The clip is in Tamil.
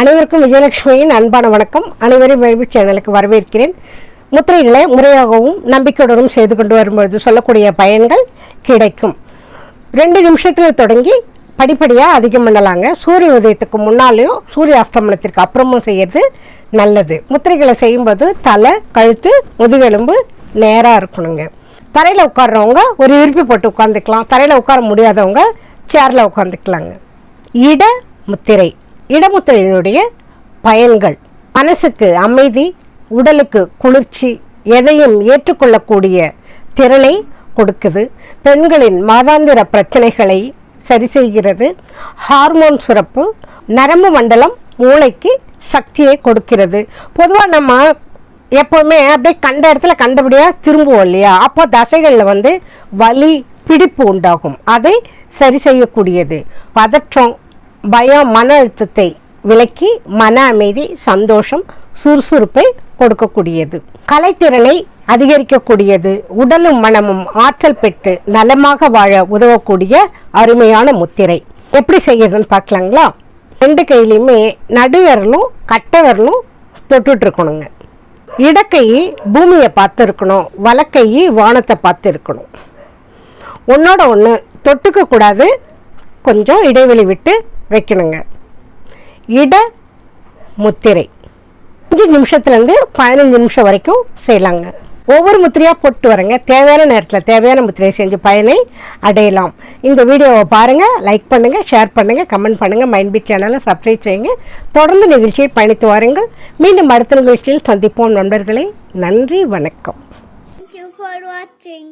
அனைவருக்கும் விஜயலட்சுமியின் அன்பான வணக்கம். அனைவரும் வைபி சேனலுக்கு வரவேற்கிறேன். முத்திரைகளை முறையாகவும் நம்பிக்கையுடனும் செய்து கொண்டு வரும்பொழுது சொல்லக்கூடிய பயன்கள் கிடைக்கும். ரெண்டு நிமிஷத்தில் தொடங்கி படிப்படியாக அதிகம் பண்ணலாங்க சூரிய உதயத்துக்கு முன்னாலேயும் சூரிய அஸ்தமனத்திற்கு அப்புறமும் செய்யறது நல்லது. முத்திரைகளை செய்யும்போது தலை கழுத்து முதுகெலும்பு நேராக இருக்கணுங்க. தரையில் உட்கார்றவங்க ஒரு விருப்பி போட்டு உட்காந்துக்கலாம் தரையில் உட்கார முடியாதவங்க சேரில் உட்காந்துக்கலாங்க இட முத்திரை இடமுத்திரையினுடைய பயன்கள் மனசுக்கு அமைதி உடலுக்கு குளிர்ச்சி எதையும் ஏற்றுக்கொள்ளக்கூடிய திறனை கொடுக்குது. பெண்களின் மாதாந்திர பிரச்சனைகளை சரி செய்கிறது. ஹார்மோன் சுரப்பு நரம்பு மண்டலம் மூளைக்கு சக்தியை கொடுக்கிறது. பொதுவாக நம்ம எப்போவுமே அப்படியே கண்ட இடத்துல கண்டபடியாக திரும்புவோம் இல்லையா? அப்போ தசைகளில் வந்து வலி பிடிப்பு உண்டாகும். அதை சரி செய்யக்கூடியது. பதற்றம் பயம் மன அழுத்தத்தை விலக்கி மன அமைதி சந்தோஷம் சுறுசுறுப்பை கொடுக்கக்கூடியது. கலைத்திறனை அதிகரிக்கக்கூடியது. உடலும் மனமும் ஆற்றல் பெற்று நலமாக வாழ உதவக்கூடிய அருமையான முத்திரை. எப்படி செய்யறதுன்னு பார்க்கலாங்களா? ரெண்டு கையிலையுமே நடுவரலும் கட்டவரலும் தொட்டுட்டு இருக்கணுங்க இடக்கை பூமியை பார்த்து இருக்கணும் வலக்கை வானத்தை பார்த்து இருக்கணும் ஒன்றோட ஒன்று தொட்டுக்க கூடாது கொஞ்சம் இடைவெளி விட்டு வைக்கணுங்க. இட முத்திரை. அஞ்சு நிமிஷத்துலேருந்து பதினஞ்சு நிமிஷம் வரைக்கும் செய்யலாங்க. ஒவ்வொரு முத்திரையாக போட்டு வரங்க. தேவையான நேரத்தில் தேவையான முத்திரையை செஞ்சு பயனை அடையலாம். இந்த வீடியோவை பாருங்கள் லைக் பண்ணுங்கள் ஷேர் பண்ணுங்கள் கமெண்ட் பண்ணுங்கள் மைண்ட் பீட் சேனலை சப்ஸ்கிரைப் செய்யுங்க. தொடர்ந்து நிகழ்ச்சியை பயணித்து வாருங்கள். மீண்டும் அடுத்த நிகழ்ச்சியில் சந்திப்போம் நண்பர்களே. நன்றி வணக்கம். Thank you for watching.